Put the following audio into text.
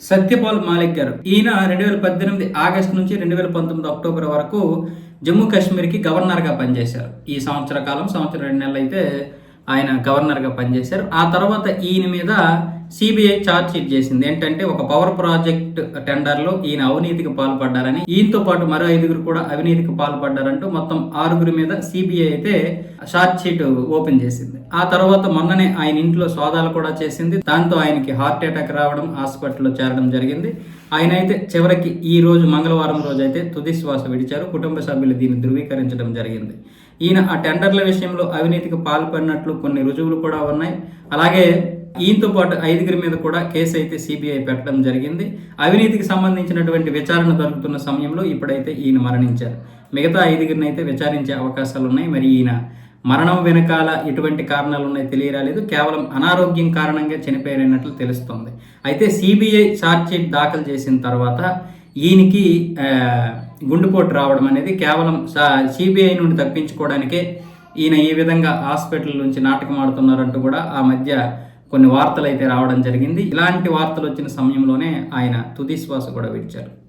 సత్యపాల్ మాలిక్ గారు. ఈయన రెండు వేల పద్దెనిమిది ఆగస్టు నుంచి రెండు వేల పంతొమ్మిది అక్టోబర్ వరకు జమ్మూ కాశ్మీర్కి గవర్నర్గా పనిచేశారు. ఈ సంవత్సర కాలం సంవత్సరం రెండు నెలలు అయితే ఆయన గవర్నర్గా పనిచేశారు. ఆ తర్వాత ఈయన మీద సిబిఐ ఛార్జ్ షీట్ చేసింది. ఏంటంటే ఒక పవర్ ప్రాజెక్ట్ టెండర్లో ఈయన అవినీతికి పాల్పడ్డారని ఈయనతో పాటు మరో ఐదుగురు కూడా అవినీతికి పాల్పడ్డారంటూ మొత్తం ఆరుగురి మీద సిబిఐ అయితే ఛార్జ్ షీట్ ఓపెన్ చేసింది. ఆ తర్వాత మొన్ననే ఆయన ఇంట్లో సోదాలు కూడా చేసింది. దాంతో ఆయనకి హార్ట్ అటాక్ రావడం హాస్పిటల్లో చేరడం జరిగింది. ఆయన అయితే చివరికి ఈ రోజు మంగళవారం రోజు అయితే తుది శ్వాస విడిచారు. కుటుంబ సభ్యులు దీన్ని ధృవీకరించడం జరిగింది. ఈయన ఆ టెండర్ల విషయంలో అవినీతికి పాల్పడినట్లు కొన్ని రుజువులు కూడా ఉన్నాయి. అలాగే ఈయనతో పాటు ఐదుగురి మీద కూడా కేసు అయితే సిబిఐ పెట్టడం జరిగింది. అవినీతికి సంబంధించినటువంటి విచారణ జరుగుతున్న సమయంలో ఇప్పుడైతే ఈయన మరణించారు. మిగతా ఐదుగురిని అయితే విచారించే అవకాశాలు ఉన్నాయి మరి ఈయన మరణం వెనకాల ఎటువంటి కారణాలు ఉన్నాయి తెలియరాలేదు. కేవలం అనారోగ్యం కారణంగా చనిపోయినట్లు తెలుస్తోంది. అయితే సిబిఐ ఛార్జ్షీట్ దాఖలు చేసిన తర్వాత ఈయనకి గుండెపోటు రావడం అనేది కేవలం సిబిఐ నుండి తప్పించుకోవడానికే ఈయన ఈ విధంగా హాస్పిటల్ నుంచి నాటకం ఆడుతున్నారంటూ కూడా ఆ మధ్య కొన్ని వార్తలు అయితే రావడం జరిగింది. ఇలాంటి వార్తలు వచ్చిన సమయంలోనే ఆయన తుది శ్వాస కూడా విడిచారు.